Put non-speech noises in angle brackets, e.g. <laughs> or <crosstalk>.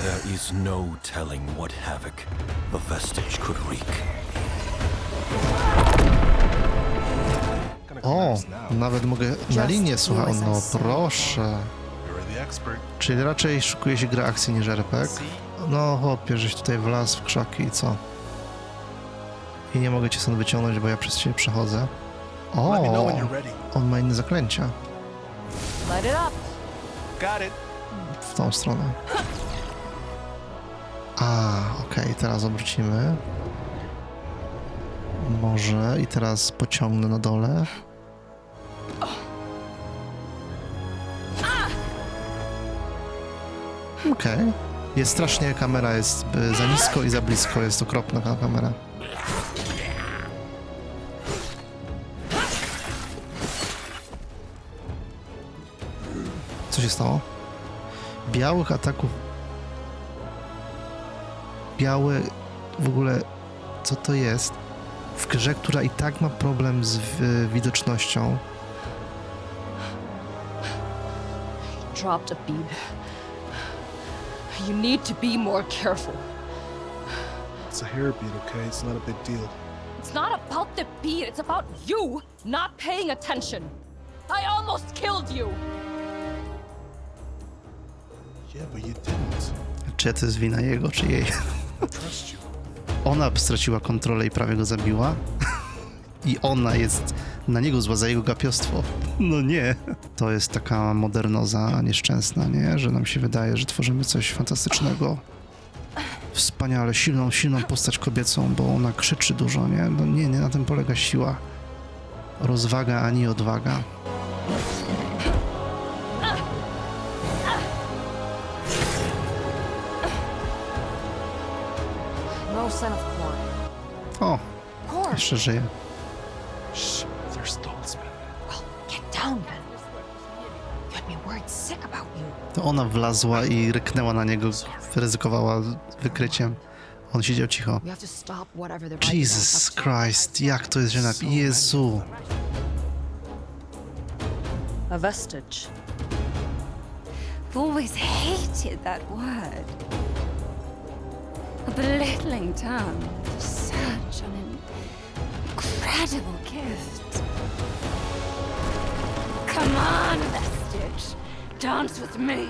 There is no telling what havoc the vestige could wreak. O, nawet mogę na linię, słuchaj, no proszę. Czyli raczej szykuje się gra akcji niż RPG. No chłopie, żeś tutaj wlazł w krzaki i co? I nie mogę cię stąd wyciągnąć, bo ja przez ciebie przechodzę. O, on ma inne zaklęcia w tą stronę. A, okej, teraz obrócimy. Może i teraz pociągnę na dole. Okej. Jest strasznie, kamera jest y, za nisko i za blisko, jest okropna ta kamera. Co się stało? Białych ataków. Białe w ogóle co to jest? W grze, która i tak ma problem z y, widocznością. Dropped a bead. You need to be more careful. It's a hairbeat, okay? It's not a big deal. It's not about the bead, it's about you not paying attention. I almost killed you. Yeah, but you didn't. Czy to jest wina jego, czy jej? Ona straciła kontrolę i prawie go zabiła. <laughs> I ona jest na niego zła za jego gapiostwo. No nie. To jest taka modernoza nieszczęsna, nie? Że nam się wydaje, że tworzymy coś fantastycznego. Wspaniale, silną, silną postać kobiecą, bo ona krzyczy dużo, nie? No nie, nie na tym polega siła. Rozwaga ani odwaga. No sign of corn. O, Corn! jeszcze żyje. Shh. Stoltzman. Well, get down then. You had me worried sick about you. To ona wlazła i ryknęła na niego, ryzykowała wykryciem. On siedział cicho. We have to stop whatever writing Jesus. Christ, jak to jest, że na... Jezu. A vestige. I've always hated that word. Belittling term for such an incredible gift. Come on, Vestige. Dance with me.